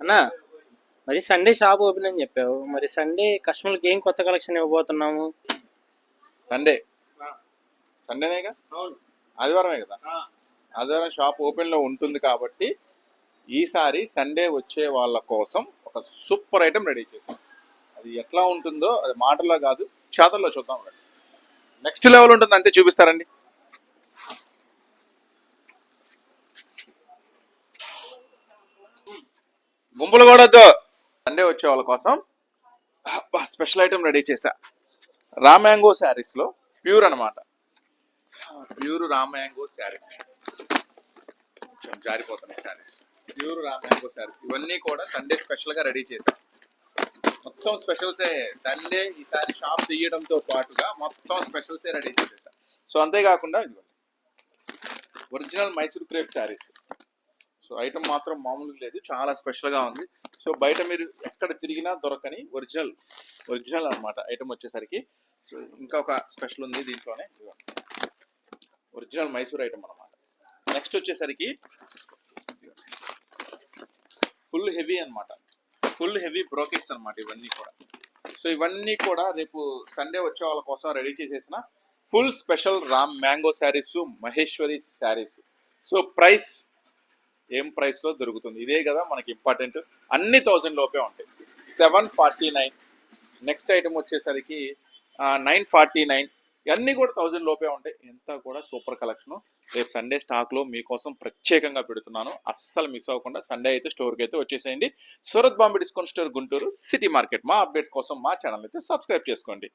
అన్నా మరి Sunday shop open అని చెప్పావు. మరి సండే కస్టమర్కి ఏం కొత్త కలెక్షన్ ఇవ్వబోతున్నాము? సండే సండేనేగా అవును. ఆదివారమే కదా? ఆదివారం షాప్ ఓపెన్లో ఉంటుంది కాబట్టి ఈసారి సండే వచ్చే వాళ్ళ కోసం ఒక సూపర్ ఐటెం రెడీ చేసాం అది ఎట్లా ఉంటుందో అది మాటల్లో కాదు చేతల్లో చూద్దాం నెక్స్ట్ లెవెల్ ఉంటుంది అంటే చూపిస్తారండి. గుంపులు కూడా సండే వచ్చే వాళ్ళ కోసం స్పెషల్ ఐటెం రెడీ చేశా. రా మ్యాంగో శారీస్లో ప్యూర్ అన్నమాట. Pure raw mango saris. కొంచెం జారిపోతున్నాయి saris. Pure raw mango saris. ఇవన్నీ కూడా సండే స్పెషల్గా రెడీ చేశా. మొత్తం స్పెషల్సే సండే ఈసారి షాప్ తీయడంతో పాటుగా మొత్తం స్పెషల్సే రెడీ చేసేసా సో అంతేకాకుండా ఇదిగోండి. Original Mysore crepe saris. So item మాత్రం మామూలుగా లేదు. చాలా స్పెషల్గా ఉంది. సో బయట మీరు ఎక్కడ తిరిగినా దొరకని ఒరిజినల్ ఒరిజినల్ అన్నమాట ఐటమ్ వచ్చేసరికి. సో ఇంకా ఒక స్పెషల్ ఉంది దీంట్లోనే. ఒరిజినల్ మైసూర్ ఐటమ్ అనమాట నెక్స్ట్ వచ్చేసరికి ఫుల్ హెవీ అనమాట ఫుల్ హెవీ బ్రోకెట్స్ అనమాట ఇవన్నీ కూడా. సో ఇవన్నీ కూడా రేపు సండే వచ్చే వాళ్ళ కోసం రెడీ చేసేసిన full special raw mango saris Maheshwari saris. So price ఏం ప్రైస్లో దొరుకుతుంది. ఇదే కదా మనకి ఇంపార్టెంట్ అన్ని థౌజండ్ లోపే ఉంటాయి. Seven forty nine next item వచ్చేసరికి నైన్ ఫార్టీ నైన్ ఇవన్నీ కూడా థౌజండ్ లోపే ఉంటాయి. ఎంత కూడా సూపర్ కలెక్షన్ రేపు సండే స్టాక్లో మీకోసం ప్రత్యేకంగా పెడుతున్నాను. అస్సలు మిస్ అవ్వకుండా సండే అయితే స్టోర్కి అయితే వచ్చేసేయండి. Surat Bombay discount store Guntur city market. మా అప్డేట్ కోసం మా ఛానల్ అయితే సబ్స్క్రైబ్ చేసుకోండి.